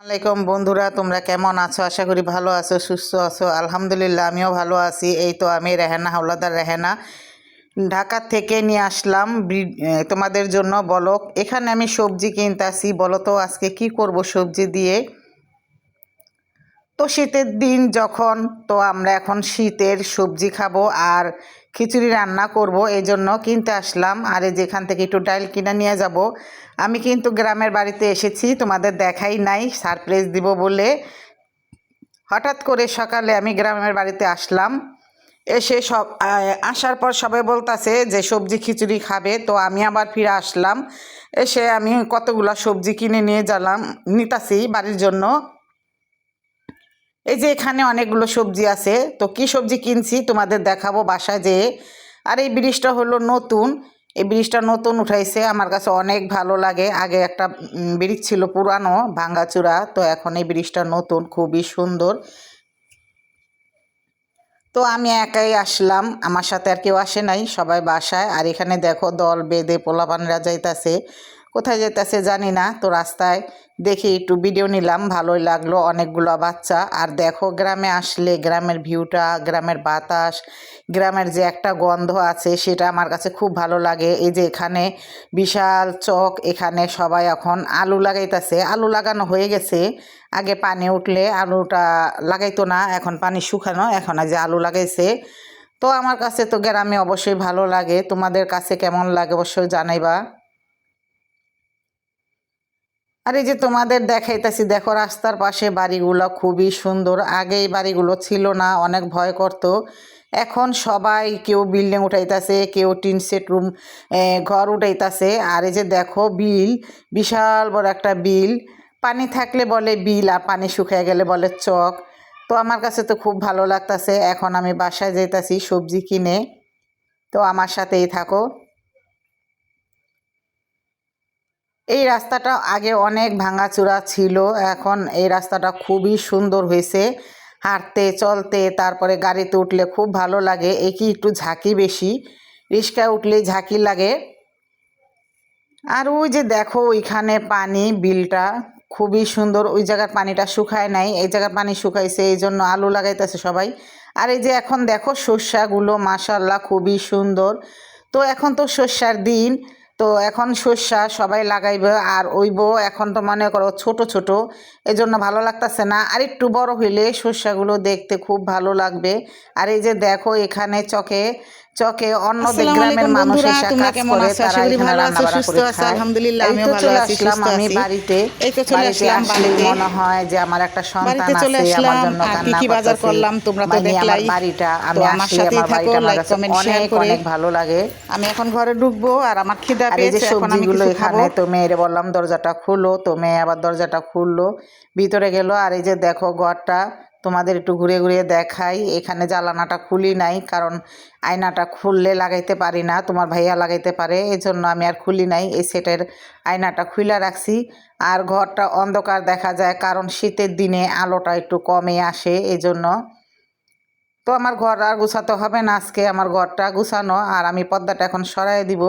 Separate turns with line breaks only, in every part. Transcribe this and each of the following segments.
আলাইকুম বন্ধুরা, তোমরা কেমন আছো? আশা করি ভালো আছো, সুস্থ আছো। আলহামদুলিল্লাহ, আমিও ভালো আছি। এই তো আমি রেহেনা, হাওলাদার রেহেনা। ঢাকা থেকে নিয়ে আসলাম তোমাদের জন্য বলো এখানে আমি সবজি কিনতে আসি বলো তো, আজকে কি করব সবজি দিয়ে? তো শীতের দিন যখন, তো আমরা এখন শীতের সবজি খাব আর খিচুড়ি রান্না করব এই জন্য কিনতে আসলাম। আর এই যেখান থেকে একটু ডাল কিনে নিয়ে যাব। আমি কিন্তু গ্রামের বাড়িতে এসেছি, তোমাদের দেখাই নাই, সারপ্রাইজ দিব বলে। হঠাৎ করে সকালে আমি গ্রামের বাড়িতে আসলাম। এসে সব আসার পর সবাই বলতাছে যে সবজি খিচুড়ি খাবে, তো আমি আবার ফিরে আসলাম। এসে আমি কতগুলা সবজি কিনে নিয়ে গেলাম নিতাছি বাড়ির জন্য। এই যে এখানে অনেকগুলো সবজি আছে, তো কি সবজি কিনছি তোমাদের দেখাবো বাসায় যেয়ে। আর এই ব্রিজটা হলো নতুন, এই ব্রিজটা নতুন উঠাইছে, আমার কাছে অনেক ভালো লাগে। আগে একটা ব্রিজ ছিল পুরানো, ভাঙ্গাচূড়া, তো এখন এই ব্রিজটা নতুন, খুবই সুন্দর। তো আমি একাই আসলাম, আমার সাথে আর কেউ আসে নাই, সবাই বাসায়। আর এখানে দেখো দল বেঁধে পোলাপানরা যাইতাছে। কোথায় যেতেছে জানি না, তো রাস্তায় দেখে একটু ভিডিও নিলাম, ভালোই লাগল অনেকগুলো বাচ্চা। আর দেখো গ্রামে আসলে গ্রামের ভিউটা গ্রামের বাতাস, গ্রামের যে একটা গন্ধ আছে সেটা আমার কাছে খুব ভালো লাগে। এই যে এখানে বিশাল চক, এখানে সবাই এখন আলু লাগাইতেছে। আলু লাগানো হয়ে গেছে, আগে পানি উঠলে আলুটা লাগাইতো না, এখন পানি শুকানো, এখন যে আলু লাগাইছে। তো আমার কাছে তো গ্রামে অবশ্যই ভালো লাগে, তোমাদের কাছে কেমন লাগে অবশ্যই জানাইবা। আর এই যে তোমাদের দেখাইতেছি, দেখো রাস্তার পাশে বাড়িগুলো খুবই সুন্দর। আগে এই বাড়িগুলো ছিল না, অনেক ভয় করত। এখন সবাই কেউ বিল্ডিং উঠাইতেছে, কেউ টিন সেট রুম ঘর উঠাইতেছে। আর এই যে দেখো বিল, বিশাল বড় একটা বিল। পানি থাকলে বলে বিল আর পানি শুকিয়ে গেলে বলে চক। তো আমার কাছে তো খুব ভালো লাগতাছে। এখন আমি বাসায় যাইতাছি সবজি কিনে। তো আমার সাথেই থাকো। এই রাস্তাটা আগে অনেক ভাঙাচোরা ছিল, এখন এই রাস্তাটা খুবই সুন্দর হয়েছে। হাঁটতে, চলতে, তারপরে গাড়িতে উঠলে খুব ভালো লাগে কি একটু ঝাঁকি বেশি। রিক্সায় উঠলে ঝাঁকি লাগে। আর ওই যে দেখো, ওইখানে পানি, বিলটা খুবই সুন্দর, ওই জায়গার পানিটা শুকায় নাই, এই জায়গার পানি শুকাইছে, এই জন্য আলু লাগাইতেছে সবাই। আর এই যে এখন দেখো শস্যগুলো মাশাল্লাহ খুবই সুন্দর। তো এখন তো শস্যার দিন তো এখন সর্ষা সবাই লাগাইবে, আর ওইব এখন তো মনে করো ছোট ছোট। এই জন্য ভালো লাগতেছে না। আর একটু বড় হইলে সর্ষাগুলো দেখতে খুব ভালো লাগবে। আর এই যে দেখো এখানে চকে চকে অন্য গ্রামের মানুষ
তোমরা কেমন আছো? আশা করি ভালো আছো, সুস্থ আছো। আলহামদুলিল্লাহ, আমিও ভালো আছি, সুস্থ
আমি বাড়িতে
এই তো চলে আসলাম বাড়িতে।
মনে হয় যে আমার একটা সন্তান আছে আমার
আসলাম,
জন্য
আর কি কি বাজার করলাম তোমরা তো দেখলাই।
বাড়িটা আমি
আমার
আমার
থাকো, comment, share
অনেক
করে।
অনেক ভালো লাগে
আমি এখন ঘরে ঢুকবো আর আমার খিদা পেয়েছে এখন আমি কিছু খাব
তো মেয়েরে বললাম দরজাটা খুলো তো মেয়ে আবার দরজাটা খুললো ভিতরে গেল আর এই যে দেখো ঘরটা তোমাদের একটু ঘুরে ঘুরে দেখাই। এখানে জ্বালানাটা খুলি নাই, কারণ আয়নাটা খুললে লাগাইতে পারি না, তোমার ভাইয়া লাগাইতে পারে এই জন্য আমি আর খুলি নাই। এই সেটের আয়নাটা খুলে রাখছি। আর ঘরটা অন্ধকার দেখা যায়, কারণ শীতের দিনে আলোটা একটু কমে আসে এই জন্য তো আমার ঘর আর গুছাতে হবে না আজকে, আমার ঘরটা গুছানো, আর আমি পর্দাটা এখন সরাই দিব।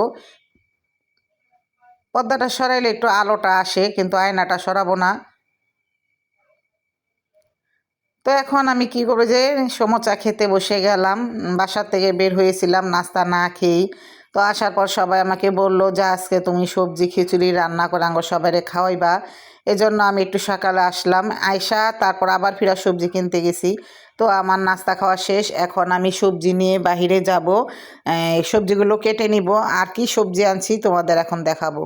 পর্দাটা সরাইলে একটু আলোটা আসে, কিন্তু আয়নাটা সরাবো না। তো এখন আমি কি করব যে, সমোচা খেতে বসে গেলাম, বাসার থেকে বের হয়েছিলাম, নাস্তা না খেয়েই। তো আসার পর সবাই আমাকে বলল, যে আজকে তুমি সবজি, খিচুড়ি, রান্না করে আঙ্গ সবাই খাওয়াইবা। এজন্য আমি একটু সকালে আসলাম আয়সা তারপর আবার ফিরা সবজি কিনতে গেছি। তো আমার নাস্তা খাওয়া শেষ, এখন আমি সবজি নিয়ে বাহিরে যাব সবজিগুলো কেটে নিব, আর কি সবজি আনছি তোমাদের এখন দেখাবো।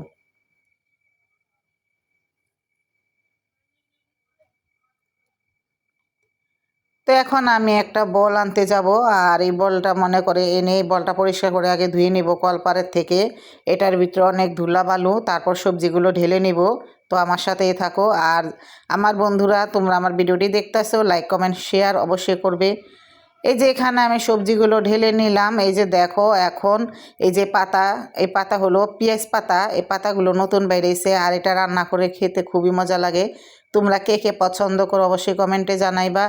তো এখন আমি একটা বল আনতে যাব, আর এই বলটা মনে করে এনে এই বলটা পরিষ্কার করে আগে ধুয়ে নিব কলপারের থেকে। এটার ভিতরে অনেক ধুলা বালু, তারপর সবজিগুলো ঢেলে নিব। তো আমার সাথেই থাকো, আর আমার বন্ধুরা, তোমরা আমার ভিডিওটি দেখতেছো, লাইক, কমেন্ট, শেয়ার অবশ্যই করবে। এই যে এখানে আমি সবজিগুলো ঢেলে নিলাম, এই যে দেখো এখন এই যে পাতা, এই পাতা হলো পেঁয়াজ পাতা, এই পাতাগুলো নতুন বেরিয়েছে, আর এটা রান্না করে খেতে খুবই মজা লাগে। তোমরা কে কে পছন্দ করো অবশ্যই কমেন্টে জানাইবা।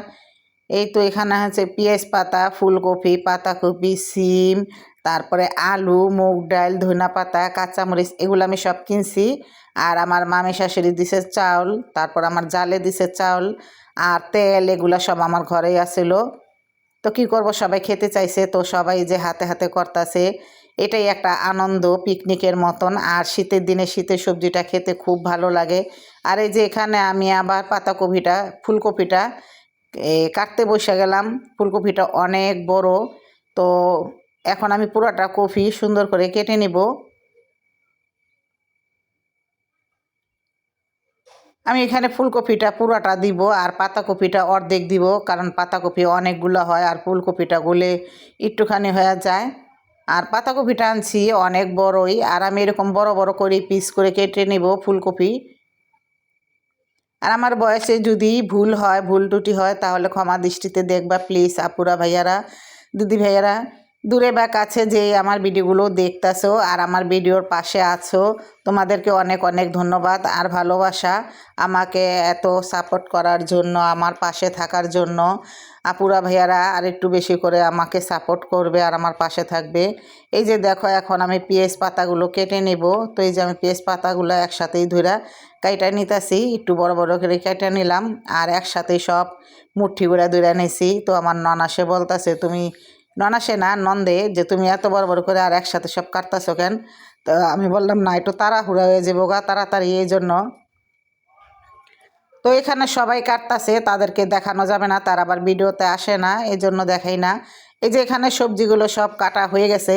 এই তো এখানে আছে পেঁয়াজ পাতা, ফুলকপি, পাতাকপি, সিম, তারপরে আলু, মুগ ডাল ধনা পাতা, কাঁচামরিচ, এগুলো আমি সব কিনছি। আর আমার মামি শাশুড়ি দিছে চাউল, তারপর আমার জালে দিছে চাউল, আর তেল, এগুলো সব আমার ঘরেই আছিল। তো কি করব, সবাই খেতে চাইছে, তো সবাই যে হাতে হাতে করতেছে, এটাই একটা আনন্দ, পিকনিকের মতন। আর শীতের দিনে শীতের সবজিটা খেতে খুব ভালো লাগে। আর এই যে এখানে আমি আবার পাতাকপিটা, ফুলকপিটা কাটতে বসে গেলাম। ফুলকপিটা অনেক বড়। তো এখন আমি পুরোটা কপি সুন্দর করে কেটে নিব। আমি এখানে ফুলকপিটা পুরোটা দিব আর পাতাকপিটা অর্ধেক দিব, কারণ পাতাকপি অনেকগুলো হয় আর ফুলকপিটা গলে একটুখানি হয়ে যায়। আর পাতাকপিটা আনছি অনেক বড়ই, আর আমি এরকম বড় বড় করে পিস করে কেটে নেব ফুলকপি। আর আমার বয়সে যদি ভুল হয়, ভুল টুটি হয়, তাহলে ক্ষমা দৃষ্টিতে দেখবা প্লিজ আপুরা ভাইয়ারা, দিদি ভাইয়ারা, দূরে বা কাছে যে আমার ভিডিওগুলো দেখতেছো আর আমার ভিডিওর পাশে আছো, তোমাদেরকে অনেক অনেক ধন্যবাদ আর ভালোবাসা আমাকে এত সাপোর্ট করার জন্য, আমার পাশে থাকার জন্য। আপুরা ভাইয়ারা আর একটু বেশি করে আমাকে সাপোর্ট করবে আর আমার পাশে থাকবে। এই যে দেখো এখন আমি পেঁয়াজ পাতাগুলো কেটে নেব। তো এই যে আমি পেঁয়াজ পাতাগুলো একসাথেই ধরে কাইটা নিতেছি, একটু বড় বড় করে কেটে নিলাম আর একসাথেই সব মুঠি করে ধরে নিয়েছি তো আমার ননাসে বলতাছে, তুমি ননাসে না, নন্দে, যে তুমি এত বড় বড় করে আর একসাথে সব কাটতেছো কেন? তো আমি বললাম, না, একটু তাড়াহুড়া হয়ে যাব গা, তাড়াতাড়ি, এই জন্য। তো এখানে সবাই কাটতাছে, তাদেরকে দেখানো যাবে না, তার আবার ভিডিওতে আসে না এই জন্য দেখাই না। এই যে এখানে সবজিগুলো সব কাটা হয়ে গেছে,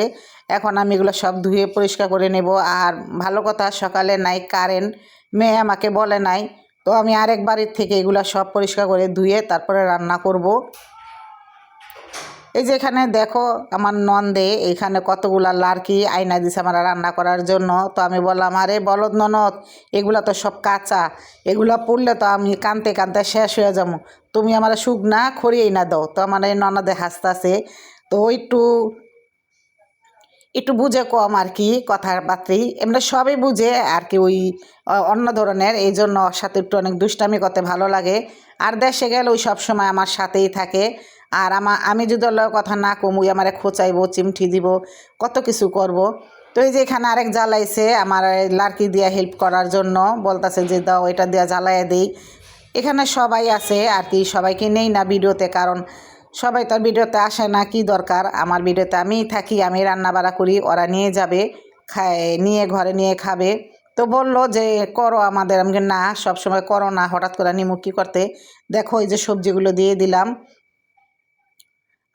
এখন আমি এগুলো সব ধুয়ে পরিষ্কার করে নেব। আর ভালো কথা, সকালে নাই, কারেন্ট, মেয়ে আমাকে বলে নাই। তো আমি আরেক বাড়ির থেকে এগুলো সব পরিষ্কার করে ধুয়ে তারপরে রান্না করব। এই যে এখানে দেখো আমার নন্দে এখানে কতগুলা লার্কি আয়না দিছে আমার রান্না করার জন্য। তো আমি বললাম, আরে বলদ ননদ, এগুলা তো সব কাঁচা। এগুলা পড়লে তো আমি কানতে কানতে শেষ হয়ে যাব। তুমি আমার শুকনা খড়িয়েই না দাও। তো আমার এই ননদে হাসতাছে। তো একটু একটু বুঝে কম আর কি কথার পাত্রী এমনি সবই বুঝে আর কি ওই অন্য ধরনের। এই জন্য সাথে একটু অনেক দুষ্টামি করতে ভালো লাগে। আর দেশে গেলে ওই সবসময় আমার সাথেই থাকে। আর আমা, আমি যদি ওর কথা না কম, ওই আমারে খোঁচাইবো, চিমঠি দিব, কত কিছু করব। তো এই যে এখানে আরেক জ্বালাইছে আমার লার্কি দিয়া হেল্প করার জন্য, বলতাছে যে দাও এটা দিয়া জ্বালাইয়া দিই। এখানে সবাই আছে আর কি, সবাইকে নেই না ভিডিওতে, কারণ সবাই তো আর ভিডিওতে আসে না, কি দরকার? আমার ভিডিওতে আমিই থাকি, আমি রান্না বাড়া করি, ওরা নিয়ে যাবে, খায়, নিয়ে ঘরে নিয়ে খাবে। তো বলল যে, করো আমাদের। আমি না সব সময় করো না। হঠাৎ করে নিমু কী করতে, দেখো এই যে সবজিগুলো দিয়ে দিলাম।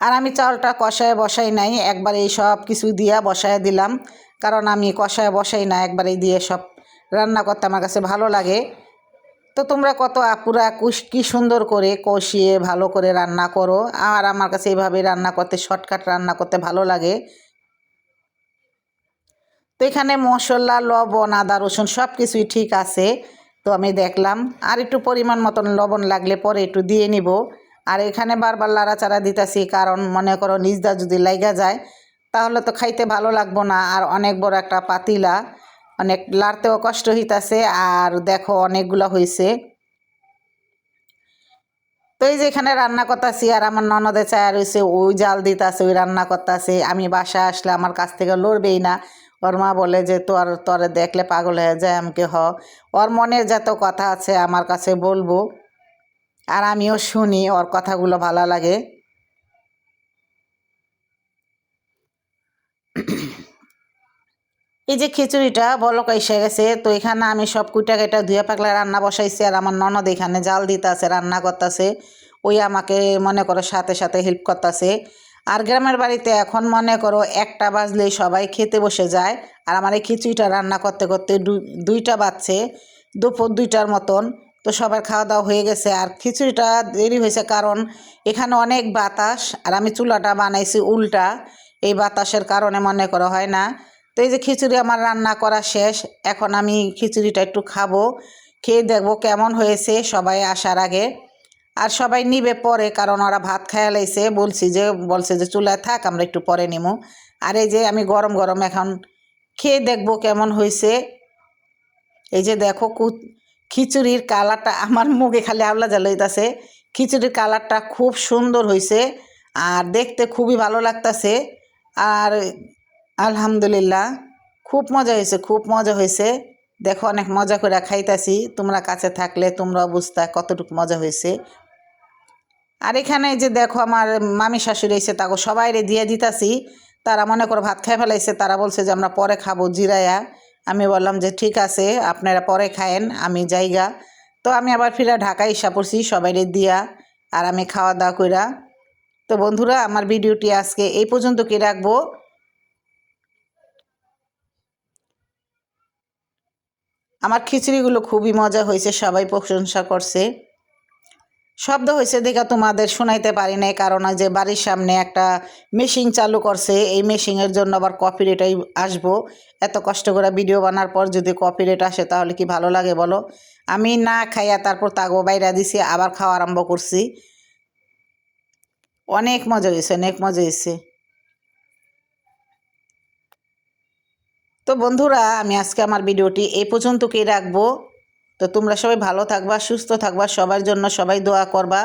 আর আমি চাউলটা কষায় বসাই নাই, একবার এই সব কিছু দিয়া বসায় দিলাম। কারণ আমি কষায় বসাই না একবারেই দিয়ে সব রান্না করতে আমার কাছে ভালো লাগে। তো তোমরা কত আপুরা কুস- কি সুন্দর করে কষিয়ে ভালো করে রান্না করো। আর আমার কাছে এইভাবে রান্না করতে, শর্টকাট রান্না করতে ভালো লাগে। তো এখানে মশলা, লবণ, আদা, রসুন সব কিছুই ঠিক আছে। তো আমি দেখলাম, আর একটু পরিমাণ মতন লবণ লাগলে পরে একটু দিয়ে নিব। আর এখানে বারবার লাড়াচাড়া দিতেছি, কারণ মনে করো নিজদা যদি লাইগা যায়, তাহলে তো খাইতে ভালো লাগবো না। আর অনেক বড় একটা পাতিলা, অনেক লাড়তেও কষ্ট হইতাছে, আর দেখো অনেকগুলো হয়েছে তো এই যে এখানে রান্না করতেছি, আর আমার ননদে চায়া রয়েছে ওই জাল দিতেছে, ওই রান্না করতেছে। আমি বাসায় আসলে আমার কাছ থেকে লড়বেই না। ওর মা বলে যে, তোর, তোরে দেখলে পাগল হয়ে যায়, আমাকে হ। ওর মনের যত কথা আছে আমার কাছে বলব। আর আমিও শুনি, ওর কথাগুলো ভালো লাগে। এই যে খিচুড়িটা, বলক এসে গেছে, তো এখানে আমি সব কুইটা কেটা ধুয়ে পাকলে রান্না বসাইছি, আর আমার ননদ এখানে জাল দিতেছে, রান্না করতেছে। ওই আমাকে মনে করো সাথে সাথে হেল্প করতেছে। আর গ্রামের বাড়িতে এখন মনে করো একটা বাজলেই সবাই খেতে বসে যায়, আর আমার এই খিচুড়িটা রান্না করতে করতে দুইটা বাজছে, দুপুর দুইটার মতন। তো সবার খাওয়া দাওয়া হয়ে গেছে। আর খিচুড়িটা দেরি হয়েছে কারণ এখানে অনেক বাতাস আর আমি চুলাটা বানাইছি উল্টা। এই বাতাসের কারণে মনে করা হয় না। তো এই যে খিচুড়ি আমার রান্না করা শেষ, এখন আমি খিচুড়িটা একটু খাব। খেয়ে দেখব কেমন হয়েছে সবাই আসার আগে। আর সবাই নিবে পরে কারণ ওরা ভাত খাইয়া লাইছে। বলছি যে, বলছে যে চুলায় থাক, আমরা একটু পরে নিমু। আর এই যে আমি গরম গরম এখন খেয়ে দেখব কেমন হয়েছে। এই যে দেখো কু খিচুড়ির কালারটা আমার মুখে খালি আওলা জ্বালা হইতাছে। খিচুড়ির কালারটা খুব সুন্দর হয়েছে আর দেখতে খুবই ভালো লাগতাছে। আর আলহামদুলিল্লাহ খুব মজা হয়েছে খুব মজা হয়েছে দেখো অনেক মজা করে খাইতাছি, তোমরা কাছে থাকলে তোমরা বুঝতা কতটুকু মজা হয়েছে আর এখানে যে দেখো আমার মামি শাশুড়ি এসে তাকে সবাইরে দিয়ে দিতাছি, তারা মনে করো ভাত খেয়ে ফেলাইছে, তারা বলছে যে আমরা পরে খাব জিরায়া। আমি বললাম যে, ঠিক আছে, আপনারা পরে খায়েন, আমি যাইগা তো আমি আবার ফিরা ঢাকা ইসা পড়ছি, সবাইরে দিয়া, আর আমি খাওয়া দাওয়া কইরা। তো বন্ধুরা, আমার ভিডিওটি আজকে এই পর্যন্ত কি রাখব? আমার খিচুড়িগুলো খুবই মজা হয়েছে, সবাই প্রশংসা করছে। শব্দ হয়েছে দেখা তোমাদের শোনাইতে পারি নাই, কারণ যে বাড়ির সামনে একটা মেশিন চালু করছে, এই মেশিনের জন্য আবার কপিরেটাই আসব। এত কষ্ট করে ভিডিও বানার পর যদি কপি রেট আসে তাহলে কি ভালো লাগে বলো? আমি না খাইয়া তারপর তাগো বাইরা দিছি, আবার খাওয়া আরম্ভ করছি। অনেক মজা হয়েছে, অনেক মজা হয়েছে। তো বন্ধুরা, আমি আজকে আমার ভিডিওটি এই পর্যন্ত পর্যন্তকেই রাখব। তো তোমরা সবাই ভালো থাকবা সুস্থ থাকবা সবার জন্য সবাই দোয়া করবা।